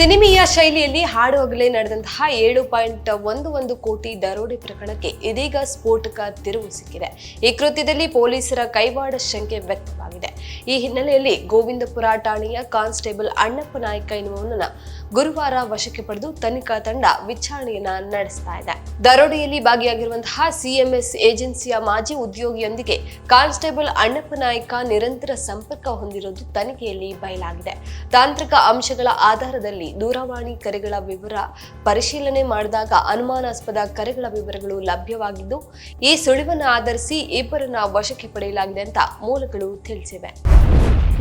ಸಿನಿಮೀಯ ಶೈಲಿಯಲ್ಲಿ ಹಾಡುವಾಗಲೇ ನಡೆದಂತಹ ಏಳು ಪಾಯಿಂಟ್ ಒಂದು ಒಂದು ಕೋಟಿ ದರೋಡೆ ಪ್ರಕರಣಕ್ಕೆ ಇದೀಗ ಸ್ಫೋಟಕ ತಿರುವು ಸಿಕ್ಕಿದೆ. ಈ ಕೃತ್ಯದಲ್ಲಿ ಪೊಲೀಸರ ಕೈವಾಡ ಶಂಕೆ ವ್ಯಕ್ತವಾಗಿದೆ. ಈ ಹಿನ್ನೆಲೆಯಲ್ಲಿ ಗೋವಿಂದಪುರ ಠಾಣೆಯ ಕಾನ್ಸ್ಟೇಬಲ್ ಅಣ್ಣಪ್ಪ ನಾಯ್ಕ ಎನ್ನುವನನ್ನ ಗುರುವಾರ ವಶಕ್ಕೆ ಪಡೆದು ತನಿಖಾ ತಂಡ ವಿಚಾರಣೆಯನ್ನ ನಡೆಸ್ತಾ ಇದೆ. ದರೋಡೆಯಲ್ಲಿ ಭಾಗಿಯಾಗಿರುವಂತಹ ಸಿಎಂಎಸ್ ಏಜೆನ್ಸಿಯ ಮಾಜಿ ಉದ್ಯೋಗಿಯೊಂದಿಗೆ ಕಾನ್ಸ್ಟೇಬಲ್ ಅಣ್ಣಪ್ಪ ನಾಯ್ಕ ನಿರಂತರ ಸಂಪರ್ಕ ಹೊಂದಿರುವುದು ತನಿಖೆಯಲ್ಲಿ ಬಯಲಾಗಿದೆ. ತಾಂತ್ರಿಕ ಅಂಶಗಳ ಆಧಾರದಲ್ಲಿ ದೂರವಾಣಿ ಕರೆಗಳ ವಿವರ ಪರಿಶೀಲನೆ ಮಾಡಿದಾಗ ಅನುಮಾನಾಸ್ಪದ ಕರೆಗಳ ವಿವರಗಳು ಲಭ್ಯವಾಗಿದ್ದು, ಈ ಸುಳಿವನ್ನು ಆಧರಿಸಿ ಇಬ್ಬರನ್ನ ವಶಕ್ಕೆ ಪಡೆಯಲಾಗಿದೆ ಅಂತ ಮೂಲಗಳು ತಿಳಿಸಿವೆ.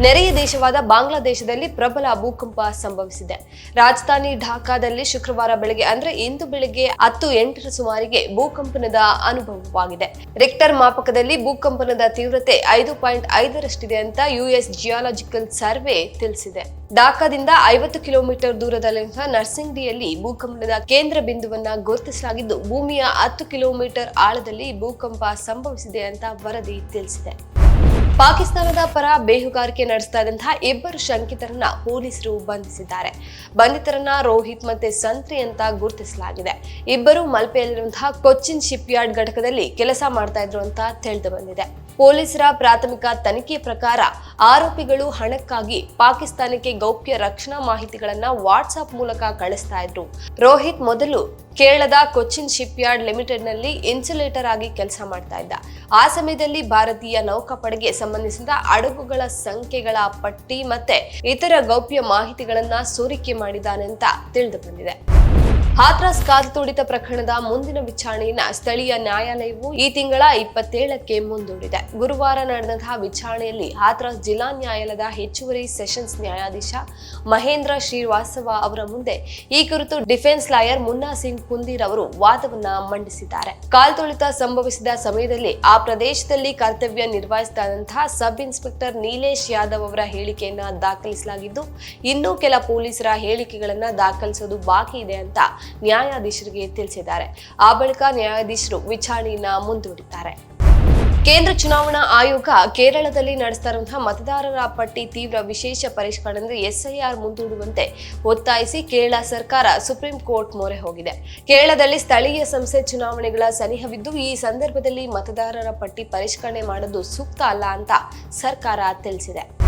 ನೆರೆಯ ದೇಶವಾದ ಬಾಂಗ್ಲಾದೇಶದಲ್ಲಿ ಪ್ರಬಲ ಭೂಕಂಪ ಸಂಭವಿಸಿದೆ. ರಾಜಧಾನಿ ಢಾಕಾದಲ್ಲಿ ಶುಕ್ರವಾರ ಬೆಳಗ್ಗೆ, ಅಂದ್ರೆ ಇಂದು ಬೆಳಗ್ಗೆ ಹತ್ತು ಎಂಟರ ಸುಮಾರಿಗೆ ಭೂಕಂಪನದ ಅನುಭವವಾಗಿದೆ. ರೆಕ್ಟರ್ ಮಾಪಕದಲ್ಲಿ ಭೂಕಂಪನದ ತೀವ್ರತೆ ಐದು ಪಾಯಿಂಟ್ ಐದರಷ್ಟಿದೆ ಅಂತ ಯುಎಸ್ ಜಿಯಾಲಜಿಕಲ್ ಸರ್ವೆ ತಿಳಿಸಿದೆ. ಢಾಕಾದಿಂದ ಐವತ್ತು ಕಿಲೋಮೀಟರ್ ದೂರದಲ್ಲಿರುವ ನರ್ಸಿಂಗ್ಡಿಯಲ್ಲಿ ಭೂಕಂಪನದ ಕೇಂದ್ರ ಬಿಂದುವನ್ನ ಗುರುತಿಸಲಾಗಿದ್ದು, ಭೂಮಿಯ ಹತ್ತು ಕಿಲೋಮೀಟರ್ ಆಳದಲ್ಲಿ ಭೂಕಂಪ ಸಂಭವಿಸಿದೆ ಅಂತ ವರದಿ ತಿಳಿಸಿದೆ. ಪಾಕಿಸ್ತಾನದ ಪರ ಬೇಹುಗಾರಿಕೆ ನಡೆಸ್ತಾ ಇದ್ದಂತಹ ಇಬ್ಬರು ಶಂಕಿತರನ್ನ ಪೊಲೀಸರು ಬಂಧಿಸಿದ್ದಾರೆ. ಬಂಧಿತರನ್ನ ರೋಹಿತ್ ಮತ್ತೆ ಸಂತ್ರಿ ಅಂತ ಗುರುತಿಸಲಾಗಿದೆ. ಇಬ್ಬರು ಮಲ್ಪೆಯಲ್ಲಿರುವಂತಹ ಕೊಚ್ಚಿನ್ ಶಿಪ್ ಯಾರ್ಡ್ ಘಟಕದಲ್ಲಿ ಕೆಲಸ ಮಾಡ್ತಾ ಇದ್ರು ಅಂತ ತಿಳಿದು ಬಂದಿದೆ. ಪೊಲೀಸರ ಪ್ರಾಥಮಿಕ ತನಿಖೆ ಪ್ರಕಾರ ಆರೋಪಿಗಳು ಹಣಕ್ಕಾಗಿ ಪಾಕಿಸ್ತಾನಕ್ಕೆ ಗೌಪ್ಯ ರಕ್ಷಣಾ ಮಾಹಿತಿಗಳನ್ನ ವಾಟ್ಸ್ಆಪ್ ಮೂಲಕ ಕಳಿಸ್ತಾ ಇದ್ರು. ರೋಹಿತ್ ಮೊದಲು ಕೇರಳದ ಕೊಚ್ಚಿನ್ ಶಿಪ್ ಯಾರ್ಡ್ ಲಿಮಿಟೆಡ್ನಲ್ಲಿ ಇನ್ಸುಲೇಟರ್ ಆಗಿ ಕೆಲಸ ಮಾಡ್ತಾ ಇದ್ದ. ಆ ಸಮಯದಲ್ಲಿ ಭಾರತೀಯ ನೌಕಾಪಡೆಗೆ ಸಂಬಂಧಿಸಿದ ಹಡಗುಗಳ ಸಂಖ್ಯೆಗಳ ಪಟ್ಟಿ ಮತ್ತೆ ಇತರ ಗೌಪ್ಯ ಮಾಹಿತಿಗಳನ್ನ ಸೋರಿಕೆ ಮಾಡಿದ್ದಾನೆ ಅಂತ ತಿಳಿದು ಬಂದಿದೆ. ಹಾಥ್ರಾಸ್ ಕಾದು ತುಡಿತ ಪ್ರಕರಣದ ಮುಂದಿನ ವಿಚಾರಣೆಯನ್ನ ಸ್ಥಳೀಯ ನ್ಯಾಯಾಲಯವು ಈ ತಿಂಗಳ ಇಪ್ಪತ್ತೇಳಕ್ಕೆ ಮುಂದೂಡಿದೆ. ಗುರುವಾರ ನಡೆದಂತಹ ವಿಚಾರಣೆಯಲ್ಲಿ ಹಾಥ್ರಾಸ್ ಜಿಲ್ಲಾ ನ್ಯಾಯಾಲಯದ ಹೆಚ್ಚುವರಿ ಸೆಷನ್ಸ್ ನ್ಯಾಯಾಧೀಶ ಮಹೇಂದ್ರ ಶ್ರೀವಾಸ್ತವ ಅವರ ಮುಂದೆ ಈ ಕುರಿತು ಡಿಫೆನ್ಸ್ ಲಾಯರ್ ಮುನ್ನಾ ಸಿಂಗ್ ಕುಂದೀರ್ ಅವರು ವಾದವನ್ನ ಮಂಡಿಸಿದ್ದಾರೆ. ಕಾಲ್ತುಳಿತ ಸಂಭವಿಸಿದ ಸಮಯದಲ್ಲಿ ಆ ಪ್ರದೇಶದಲ್ಲಿ ಕರ್ತವ್ಯ ನಿರ್ವಹಿಸಿದಂತಹ ಸಬ್ ಇನ್ಸ್ಪೆಕ್ಟರ್ ನೀಲೇಶ್ ಯಾದವ್ ಅವರ ಹೇಳಿಕೆಯನ್ನ ದಾಖಲಿಸಲಾಗಿದ್ದು, ಇನ್ನೂ ಕೆಲ ಪೊಲೀಸರ ಹೇಳಿಕೆಗಳನ್ನ ದಾಖಲಿಸೋದು ಬಾಕಿ ಇದೆ ಅಂತ ನ್ಯಾಯಾಧೀಶರಿಗೆ ತಿಳಿಸಿದ್ದಾರೆ. ಆ ಬಳಿಕ ನ್ಯಾಯಾಧೀಶರು ವಿಚಾರಣೆಯನ್ನ ಮುಂದೂಡಿದ್ದಾರೆ. ಕೇಂದ್ರ ಚುನಾವಣಾ ಆಯೋಗ ಕೇರಳದಲ್ಲಿ ನಡೆಸ್ತಾ ಮತದಾರರ ಪಟ್ಟಿ ತೀವ್ರ ವಿಶೇಷ ಪರಿಷ್ಕರಣೆ ಎಸ್ಐಆರ್ ಮುಂದೂಡುವಂತೆ ಒತ್ತಾಯಿಸಿ ಕೇರಳ ಸರ್ಕಾರ ಸುಪ್ರೀಂ ಕೋರ್ಟ್ ಮೊರೆ ಹೋಗಿದೆ. ಕೇರಳದಲ್ಲಿ ಸ್ಥಳೀಯ ಸಂಸ್ಥೆ ಚುನಾವಣೆಗಳ ಸನಿಹವಿದ್ದು, ಈ ಸಂದರ್ಭದಲ್ಲಿ ಮತದಾರರ ಪಟ್ಟಿ ಪರಿಷ್ಕರಣೆ ಮಾಡೋದು ಸೂಕ್ತ ಅಲ್ಲ ಅಂತ ಸರ್ಕಾರ ತಿಳಿಸಿದೆ.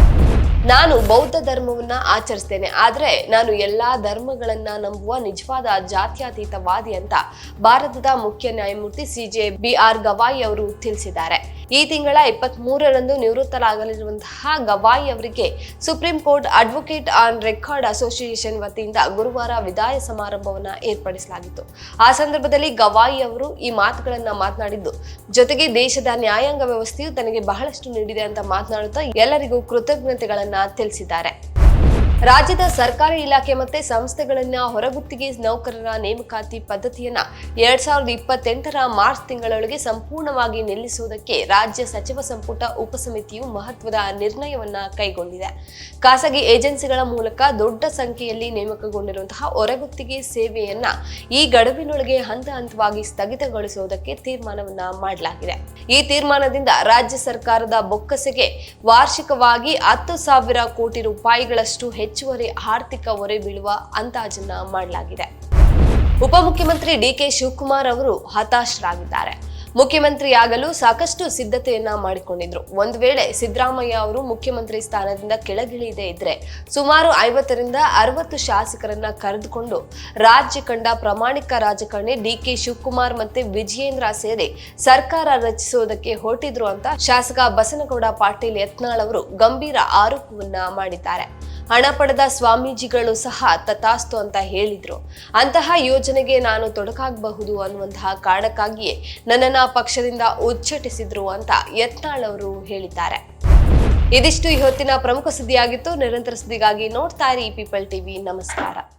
ನಾನು ಬೌದ್ಧ ಧರ್ಮವನ್ನ ಆಚರಿಸ್ತೇನೆ, ಆದ್ರೆ ನಾನು ಎಲ್ಲಾ ಧರ್ಮಗಳನ್ನ ನಂಬುವ ನಿಜವಾದ ಜಾತ್ಯತೀತವಾದಿ ಅಂತ ಭಾರತದ ಮುಖ್ಯ ನ್ಯಾಯಮೂರ್ತಿ ಸಿಜೆ ಬಿ ಆರ್ ಗವಾಯಿ ಅವರು ತಿಳಿಸಿದ್ದಾರೆ. ಈ ತಿಂಗಳ ಇಪ್ಪತ್ತ್ ಮೂರರಂದು ನಿವೃತ್ತರಾಗಲಿರುವಂತಹ ಗವಾಯಿ ಅವರಿಗೆ Supreme Court Advocate on Record Association ವತಿಯಿಂದ ಗುರುವಾರ ವಿದಾಯ ಸಮಾರಂಭವನ್ನು ಏರ್ಪಡಿಸಲಾಗಿತ್ತು. ಆ ಸಂದರ್ಭದಲ್ಲಿ ಗವಾಯಿ ಅವರು ಈ ಮಾತುಗಳನ್ನ ಮಾತನಾಡಿದ್ದು, ಜೊತೆಗೆ ದೇಶದ ನ್ಯಾಯಾಂಗ ವ್ಯವಸ್ಥೆಯು ತನಗೆ ಬಹಳಷ್ಟು ನೀಡಿದೆ ಅಂತ ಮಾತನಾಡುತ್ತಾ ಎಲ್ಲರಿಗೂ ಕೃತಜ್ಞತೆಗಳನ್ನ ತಿಳಿಸಿದ್ದಾರೆ. ರಾಜ್ಯದ ಸರ್ಕಾರಿ ಇಲಾಖೆ ಮತ್ತೆ ಸಂಸ್ಥೆಗಳನ್ನ ಹೊರಗುತ್ತಿಗೆ ನೌಕರರ ನೇಮಕಾತಿ ಪದ್ಧತಿಯನ್ನ ಎರಡ್ ಸಾವಿರದ ಇಪ್ಪತ್ತೆಂಟರ ಮಾರ್ಚ್ ತಿಂಗಳೊಳಗೆ ಸಂಪೂರ್ಣವಾಗಿ ನಿಲ್ಲಿಸುವುದಕ್ಕೆ ರಾಜ್ಯ ಸಚಿವ ಸಂಪುಟ, ಉಪಸಮಿತಿಯು ಮಹತ್ವದ ನಿರ್ಣಯವನ್ನ ಕೈಗೊಂಡಿದೆ. ಖಾಸಗಿ ಏಜೆನ್ಸಿಗಳ ಮೂಲಕ ದೊಡ್ಡ ಸಂಖ್ಯೆಯಲ್ಲಿ ನೇಮಕಗೊಂಡಿರುವಂತಹ ಹೊರಗುತ್ತಿಗೆ ಸೇವೆಯನ್ನ ಈ ಗಡುವಿನೊಳಗೆ ಹಂತ ಹಂತವಾಗಿ ಸ್ಥಗಿತಗೊಳಿಸುವುದಕ್ಕೆ ತೀರ್ಮಾನವನ್ನ ಮಾಡಲಾಗಿದೆ. ಈ ತೀರ್ಮಾನದಿಂದ ರಾಜ್ಯ ಸರ್ಕಾರದ ಬೊಕ್ಕಸೆಗೆ ವಾರ್ಷಿಕವಾಗಿ ಹತ್ತು ಸಾವಿರ ಕೋಟಿ ರೂಪಾಯಿಗಳಷ್ಟು ಹೆಚ್ಚುವರಿ ಆರ್ಥಿಕ ಹೊರೆ ಬೀಳುವ ಅಂದಾಜನ್ನ ಮಾಡಲಾಗಿದೆ. ಉಪಮುಖ್ಯಮಂತ್ರಿ ಡಿಕೆ ಶಿವಕುಮಾರ್ ಅವರು ಹತಾಶರಾಗಿದ್ದಾರೆ. ಮುಖ್ಯಮಂತ್ರಿಯಾಗಲು ಸಾಕಷ್ಟು ಸಿದ್ಧತೆಯನ್ನ ಮಾಡಿಕೊಂಡಿದ್ರು. ಒಂದು ವೇಳೆ ಸಿದ್ದರಾಮಯ್ಯ ಅವರು ಮುಖ್ಯಮಂತ್ರಿ ಸ್ಥಾನದಿಂದ ಕೆಳಗಿಳಿಯದೇ ಇದ್ರೆ ಸುಮಾರು ಐವತ್ತರಿಂದ ಅರವತ್ತು ಶಾಸಕರನ್ನ ಕರೆದುಕೊಂಡು ರಾಜ್ಯ ಕಂಡ ಪ್ರಾಮಾಣಿಕ ರಾಜಕಾರಣಿ ಡಿಕೆ ಶಿವಕುಮಾರ್ ಮತ್ತೆ ವಿಜಯೇಂದ್ರ ಸೇರಿ ಸರ್ಕಾರ ರಚಿಸುವುದಕ್ಕೆ ಹೊರಟಿದ್ರು ಅಂತ ಶಾಸಕ ಬಸನಗೌಡ ಪಾಟೀಲ್ ಯತ್ನಾಳ್ ಅವರು ಗಂಭೀರ ಆರೋಪವನ್ನ ಮಾಡಿದ್ದಾರೆ. ಹಣ ಪಡೆದ ಸ್ವಾಮೀಜಿಗಳು ಸಹ ತಥಾಸ್ತು ಅಂತ ಹೇಳಿದ್ರು. ಅಂತಹ ಯೋಜನೆಗೆ ನಾನು ತೊಡಕಾಗಬಹುದು ಅನ್ನುವಂತಹ ಕಾರಣಕ್ಕಾಗಿಯೇ ನನ್ನನ್ನ ಪಕ್ಷದಿಂದ ಉಚ್ಚಟಿಸಿದ್ರು ಅಂತ ಯತ್ನಾಳ್ ಅವರು ಹೇಳಿದ್ದಾರೆ. ಇದಿಷ್ಟು ಈ ಹೊತ್ತಿನ ಪ್ರಮುಖ ಸುದ್ದಿಯಾಗಿತ್ತು. ನಿರಂತರ ಸುದ್ದಿಗಾಗಿ ನೋಡ್ತಾ ಇರಿ ಪೀಪಲ್ ಟಿವಿ ನಮಸ್ಕಾರ.